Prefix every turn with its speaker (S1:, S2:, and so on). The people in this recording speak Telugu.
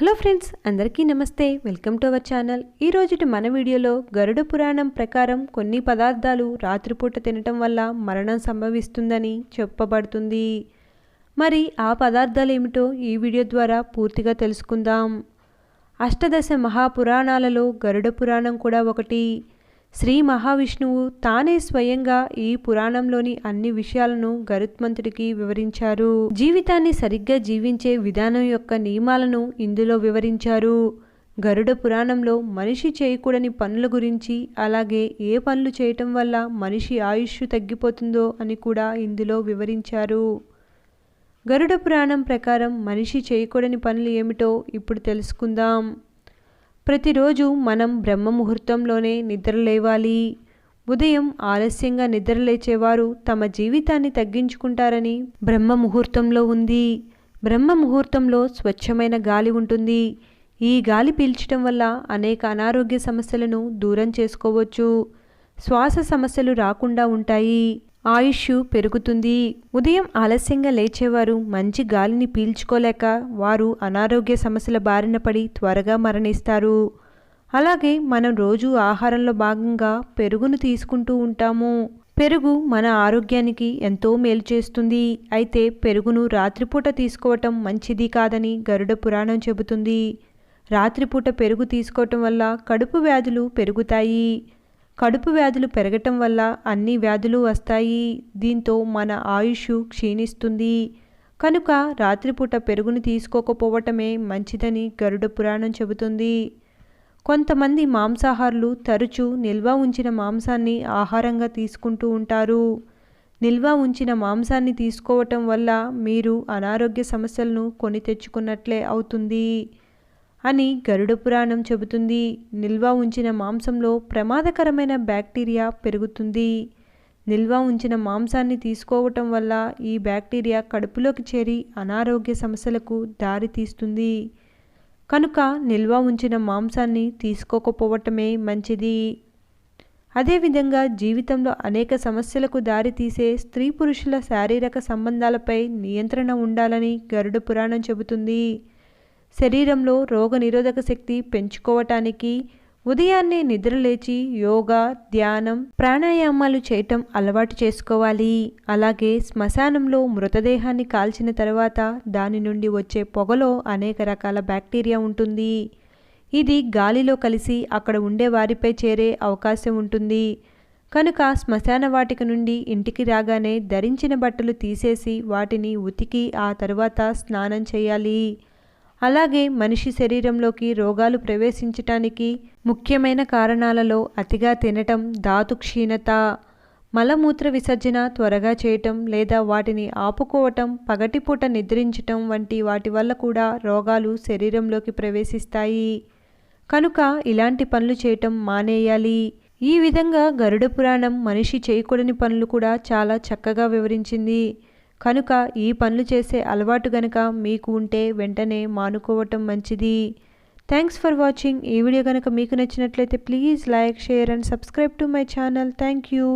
S1: హలో ఫ్రెండ్స్ అందరికీ నమస్తే. Welcome to our channel. ఈ రోజుటి మన వీడియోలో గరుడ పురాణం ప్రకారం కొన్ని పదార్థాలు రాత్రిపూట తినటం వల్ల మరణం సంభవిస్తుందని చెప్పబడుతుంది. మరి ఆ పదార్థాలు ఏమిటో ఈ వీడియో ద్వారా పూర్తిగా తెలుసుకుందాం. అష్టదశ మహాపురాణాలలో గరుడ పురాణం కూడా ఒకటి. శ్రీ మహావిష్ణువు తానే స్వయంగా ఈ పురాణంలోని అన్ని విషయాలను గరుత్మంతుడికి వివరించారు. జీవితాన్ని సరిగ్గా జీవించే విధానం యొక్క నియమాలను ఇందులో వివరించారు. గరుడ పురాణంలో మనిషి చేయకూడని పనుల గురించి అలాగే ఏ పనులు చేయటం వల్ల మనిషి ఆయుష్ తగ్గిపోతుందో అని కూడా ఇందులో వివరించారు. గరుడ పురాణం ప్రకారం మనిషి చేయకూడని పనులు ఏమిటో ఇప్పుడు తెలుసుకుందాం. ప్రతిరోజు మనం బ్రహ్మ ముహూర్తంలోనే నిద్ర లేవాలి. ఉదయం ఆలస్యంగా నిద్ర లేచేవారు తమ జీవితాన్ని తగ్గించుకుంటారని బ్రహ్మ ముహూర్తంలో ఉంది. బ్రహ్మ ముహూర్తంలో స్వచ్ఛమైన గాలి ఉంటుంది. ఈ గాలి పీల్చడం వల్ల అనేక అనారోగ్య సమస్యలను దూరం చేసుకోవచ్చు. శ్వాస సమస్యలు రాకుండా ఉంటాయి. ఆయుష్ పెరుగుతుంది. ఉదయం ఆలస్యంగా లేచేవారు మంచి గాలిని పీల్చుకోలేక వారు అనారోగ్య సమస్యల బారిన పడి త్వరగా మరణిస్తారు. అలాగే మనం రోజు ఆహారంలో భాగంగా పెరుగును తీసుకుంటూ ఉంటాము. పెరుగు మన ఆరోగ్యానికి ఎంతో మేలు చేస్తుంది. అయితే పెరుగును రాత్రిపూట తీసుకోవటం మంచిది కాదని గరుడ పురాణం చెబుతుంది. రాత్రిపూట పెరుగు తీసుకోవటం వల్ల కడుపు వ్యాధులు పెరుగుతాయి. కడుపు వ్యాధులు పెరగటం వల్ల అన్ని వ్యాధులు వస్తాయి. దీంతో మన ఆయుష్ క్షీణిస్తుంది. కనుక రాత్రిపూట పెరుగును తీసుకోకపోవటమే మంచిదని గరుడ పురాణం చెబుతుంది. కొంతమంది మాంసాహారులు తరచూ నిల్వ ఉంచిన మాంసాన్ని ఆహారంగా తీసుకుంటూ ఉంటారు. నిల్వ ఉంచిన మాంసాన్ని తీసుకోవటం వల్ల మీరు అనారోగ్య సమస్యలను కొని తెచ్చుకున్నట్లే అవుతుంది. అని గరుడ పురాణం చెబుతుంది. నిల్వ ఉంచిన మాంసంలో ప్రమాదకరమైన బ్యాక్టీరియా పెరుగుతుంది. నిల్వ ఉంచిన మాంసాన్ని తీసుకోవటం వల్ల ఈ బ్యాక్టీరియా కడుపులోకి చేరి అనారోగ్య సమస్యలకు దారితీస్తుంది కనుక నిల్వ ఉంచిన మాంసాన్ని తీసుకోకపోవటమే మంచిది. అదేవిధంగా జీవితంలో అనేక సమస్యలకు దారితీసే స్త్రీ పురుషుల శారీరక సంబంధాలపై నియంత్రణ ఉండాలని గరుడ పురాణం చెబుతుంది. శరీరంలో రోగనిరోధక శక్తి పెంచుకోవటానికి ఉదయాన్నే నిద్రలేచి యోగా ధ్యానం ప్రాణాయామాలు చేయటం అలవాటు చేసుకోవాలి. అలాగే శ్మశానంలో మృతదేహాన్ని కాల్చిన తర్వాత దాని నుండి వచ్చే పొగలో అనేక రకాల బ్యాక్టీరియా ఉంటుంది. ఇది గాలిలో కలిసి అక్కడ ఉండే వారిపై చేరే అవకాశం ఉంటుంది. కనుక శ్మశాన వాటిక నుండి ఇంటికి రాగానే ధరించిన బట్టలు తీసేసి వాటిని ఉతికి ఆ తరువాత స్నానం చేయాలి. అలాగే మనిషి శరీరంలోకి రోగాలు ప్రవేశించటానికి ముఖ్యమైన కారణాలలో అతిగా తినటం ధాతు క్షీణత మలమూత్ర విసర్జన త్వరగా చేయటం లేదా వాటిని ఆపుకోవటం పగటిపూట నిద్రించటం వంటి వాటి వల్ల కూడా రోగాలు శరీరంలోకి ప్రవేశిస్తాయి. కనుక ఇలాంటి పనులు చేయటం మానేయాలి. ఈ విధంగా గరుడ పురాణం మనిషి చేయకూడని పనులు కూడా చాలా చక్కగా వివరించింది. కనుక ఈ పనులు చేసే అలవాటు గనక మీకు ఉంటే వెంటనే మానుకోవటం మంచిది. థ్యాంక్స్ ఫర్ వాచింగ్ ఈ వీడియో కనుక మీకు నచ్చినట్లయితే please like share and subscribe to my channel thank you